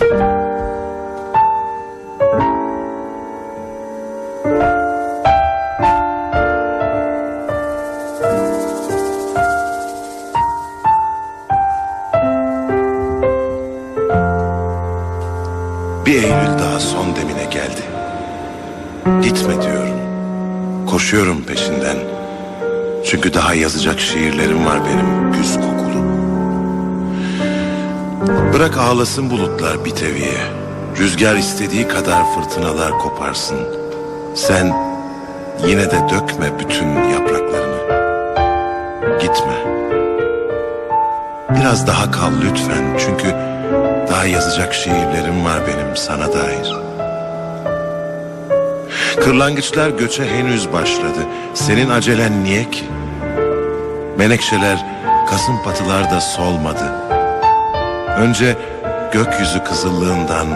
Bir Eylül daha son demine geldi. Gitme diyorum. Koşuyorum peşinden. Çünkü daha yazacak şiirlerim var benim güz. Bırak ağlasın bulutlar bir teviye. Rüzgar istediği kadar fırtınalar koparsın. Sen yine de dökme bütün yapraklarını. Gitme. Biraz daha kal lütfen çünkü daha yazacak şiirlerim var benim sana dair. Kırlangıçlar göçe henüz başladı. Senin acelen niye ki? Menekşeler, kasım patılar da solmadı. Önce gökyüzü kızıllığından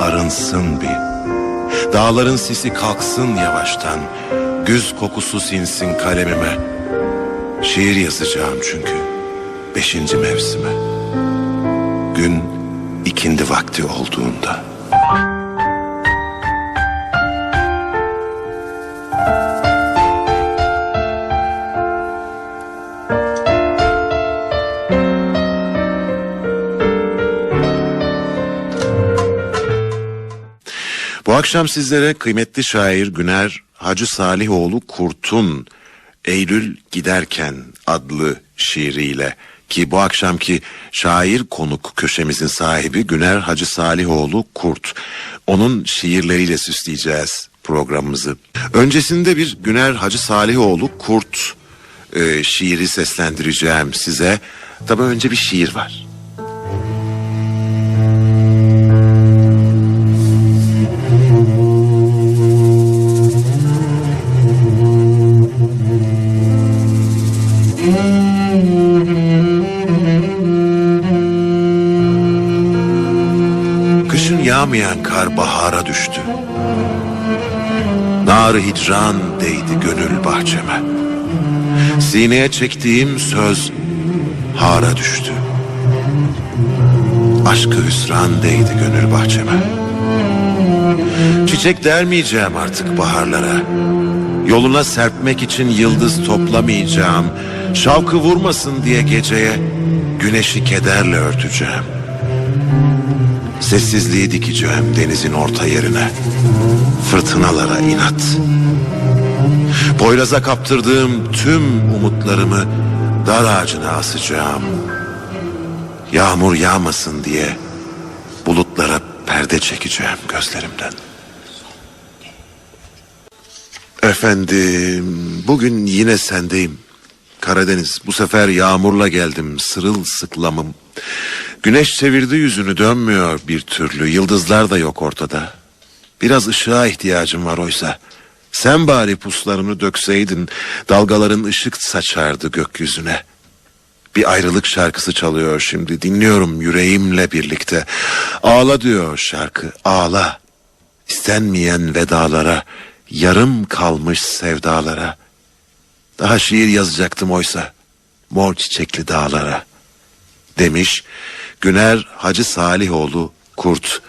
arınsın bir. Dağların sisi kalksın yavaştan. Güz kokusu sinsin kalemime. Şiir yazacağım çünkü beşinci mevsime. Gün ikindi vakti olduğunda. Bu akşam sizlere kıymetli şair Güner Hacı Salihoğlu Kurt'un Eylül Giderken adlı şiiriyle ki bu akşamki şair konuk köşemizin sahibi Güner Hacı Salihoğlu Kurt. Onun şiirleriyle süsleyeceğiz programımızı. Öncesinde bir Güner Hacı Salihoğlu Kurt e, şiiri seslendireceğim size. Tabii önce bir şiir var. Kışın yağmayan kar bahara düştü. Nar hicran değdi gönül bahçeme. Sineye çektiğim söz hara düştü. Aşkı hüsran değdi gönül bahçeme. Çiçek dermeyeceğim artık baharlara. Yoluna serpmek için yıldız toplamayacağım. Şavkı vurmasın diye geceye güneşi kederle örteceğim. Sessizliği dikeceğim denizin orta yerine. Fırtınalara inat. Poyraza kaptırdığım tüm umutlarımı dar ağacına asacağım. Yağmur yağmasın diye bulutlara perde çekeceğim gözlerimden. Efendim, bugün yine sendeyim. Karadeniz, bu sefer yağmurla geldim, sırılsıklamım. Güneş çevirdi yüzünü dönmüyor bir türlü, yıldızlar da yok ortada. Biraz ışığa ihtiyacım var oysa. Sen bari puslarını dökseydin, dalgaların ışık saçardı gökyüzüne. Bir ayrılık şarkısı çalıyor şimdi, dinliyorum yüreğimle birlikte. Ağla diyor şarkı, ağla. İstenmeyen vedalara, yarım kalmış sevdalara. Daha şiir yazacaktım oysa, mor çiçekli dağlara. Demiş Güner Hacı Salihoğlu Kurt.